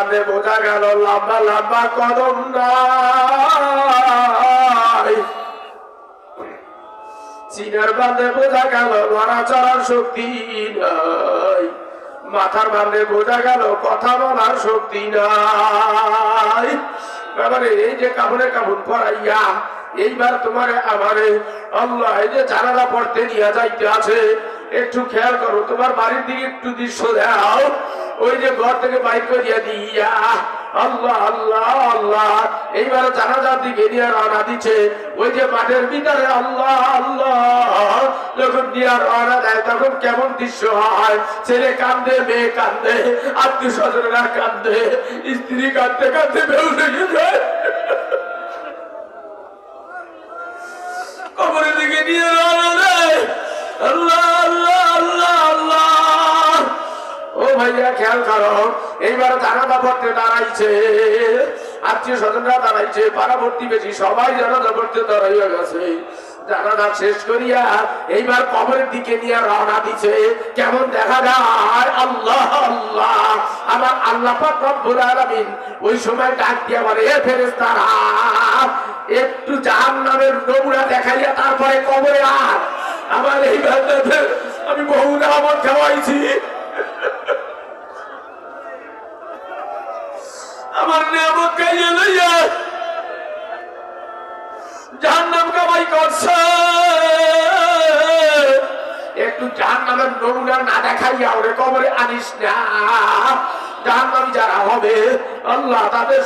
বাদে বোঝা গেল, লম্বা লম্বা কদম চিনার বাদে বোঝা গেল, নড়াচড়ার শক্তি নাই। মাথার বাদে বোঝা গেল, কথা বলার শক্তি নাই। এবারে এই যে কাপড়ে কাপড় পরাইয়া এইবার তোমারে আমারে আল্লাহ, এই যে জানালা পড়তে নিয়ে যাইতে আছে, একটু খেয়াল করো, তোমার বাড়ির দিকে একটু দৃশ্য দাও ওই যে ঘর থেকে বাইক করিয়া দিয়া, আল্লাহ আল্লাহ আল্লাহ। এইবার জানাজার দিকে রওনা দিচ্ছে ওই যে মাঠের ভিতরে আল্লাহ আল্লাহ। যখন দিয়া রওনা দেয়, তখন কেমন দৃশ্য হয়? ছেলে কান্দে, মেয়ে কান্দে আত্মীয় স্বজনেরা কান্দে, স্ত্রী কান্দতে কান্দে বেউসে যায়। কবরের দিকে নিয়ে রওনা দেয়। আল্লাহ ভাইয়া, খেয়াল করো, এইবার জানাজা পড়তে দাঁড়াইছে। আত্মীয় স্বজনরা দাঁড়াইছে পাড়াবর্তী বেশি, সবাই জানাজা পড়তে দাঁড়াইয়া গেছে। শেষ করিয়া এইবার কবরের দিকে নিয়ে রওনা দিছে। কেমন দেখা যায়? আল্লাহ আল্লাহ। আমার আল্লাহ রব্বুল ওই সময় ডাক দিয়া বলে, এ ফেরেশতারা, একটু জাহান্নামের নমুনা দেখাইয়া তারপরে কবরে আর আমার এই আমি বহু নামত খাওয়াইছি। আমার নিয়ামত খাইয়ে লইয়া জাহান্নাম কামাই করছে। একটু জাহান্নামের নমুনা না দেখাইয়া ওরে কবরে আনিস না। যারা হবে, আল্লাহ তাদের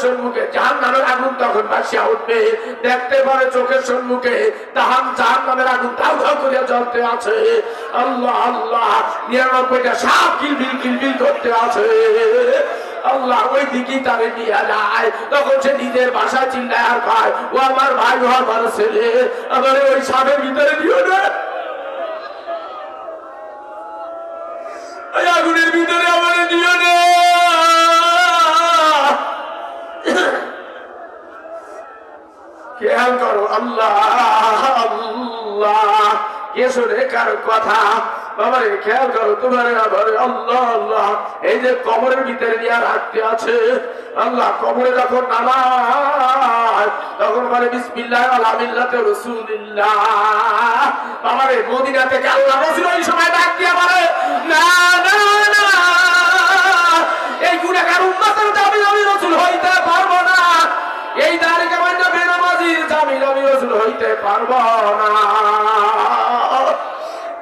আগুন তখন দেখতে তাহান জ্বলতে আছে। আল্লাহ আল্লাহ, নিরানব্বইটা সাপ কিলবিল কিলবিল করতে আছে। আল্লাহ ওই দিকেই তারে নিয়ে যায়। তখন সে নিজের বাসা চিল্লায় আর খায় ও আমার ভাই, ও আমার ছেলে, আমার ওই সাপের ভিতরে দিও না। করো, আল্লাহ আল্লাহ, কে কার কথা? বাবারে খেয়াল করো, তোমার আল্লাহ আল্লাহ, এই যে কবরের ভিতরে নিয়ে রাখতে আছে, আল্লাহ কবরে যখন নামাজ, তখন বলে বিসমিল্লাহ আলহামিল্লাতে রসুলিল্লাহ। বাবারে মদিনা থেকে আল্লাহ রসুল ওই সময় ডাক দিয়ে বলে, না না না, এই গুণাকার উন্মতের দাবি আমি রসুল হইতে পারব না। এই দাঁড়িয়ে বেনামাজির জামিন আমি রসুল হইতে পারব না।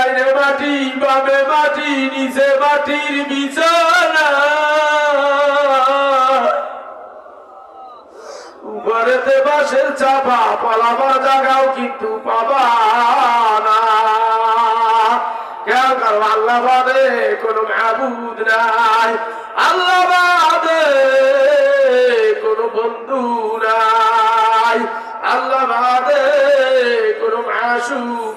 ডাইনে মাটি বামে মাটি নিচে মাটির বিছানা। বাসের চাপা পালাবার জায়গাও কিন্তু পাবা না। আল্লাহ বাদে কোনো মাহবুদ নাই। আল্লাহ বাদে কোনো বন্ধু নাই। আল্লাহ বাদে কোনো মাসুক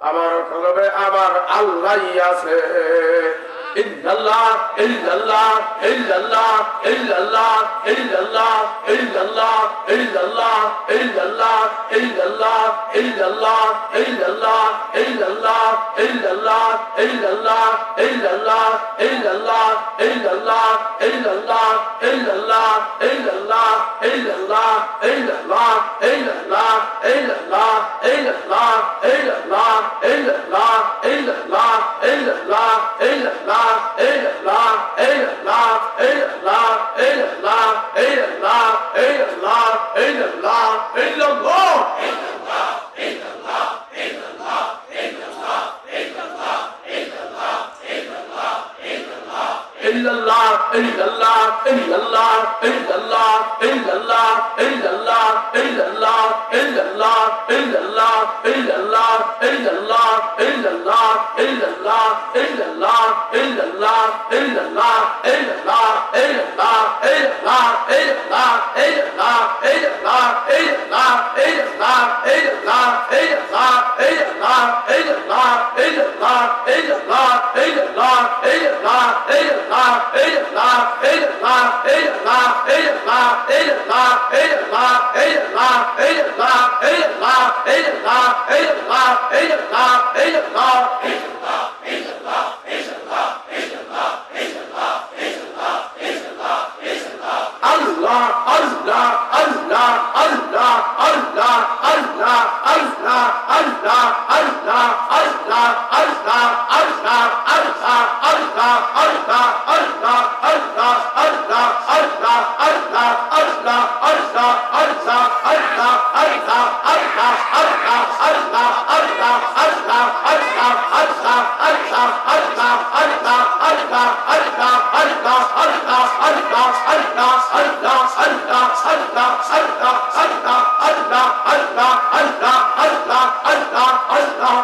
আমার কলবে আমার আল্লাহ আছে ইল্লাল্লাহ ইল্লাল্লাহ ইল্লাল্লাহ ইল্লাল্লাহ ইল্লাল্লাহ ইল্লাল্লাহ ইল্লাল্লাহ ইল্লাল্লাহ ইল্লাল্লাহ ইল্লাল্লাহ ইল্লাল্লাহ ইল্লাল্লাহ ইল্লাল্লাহ ইল্লাল্লাহ ইল্লাল্লাহ ইল্লাল্লাহ ইল্লাল্লাহ ইল্লাল্লাহ ইল্লাল্লাহ Allah, Allah,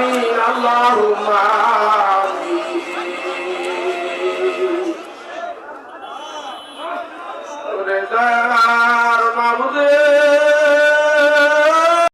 آمين اللهم آمين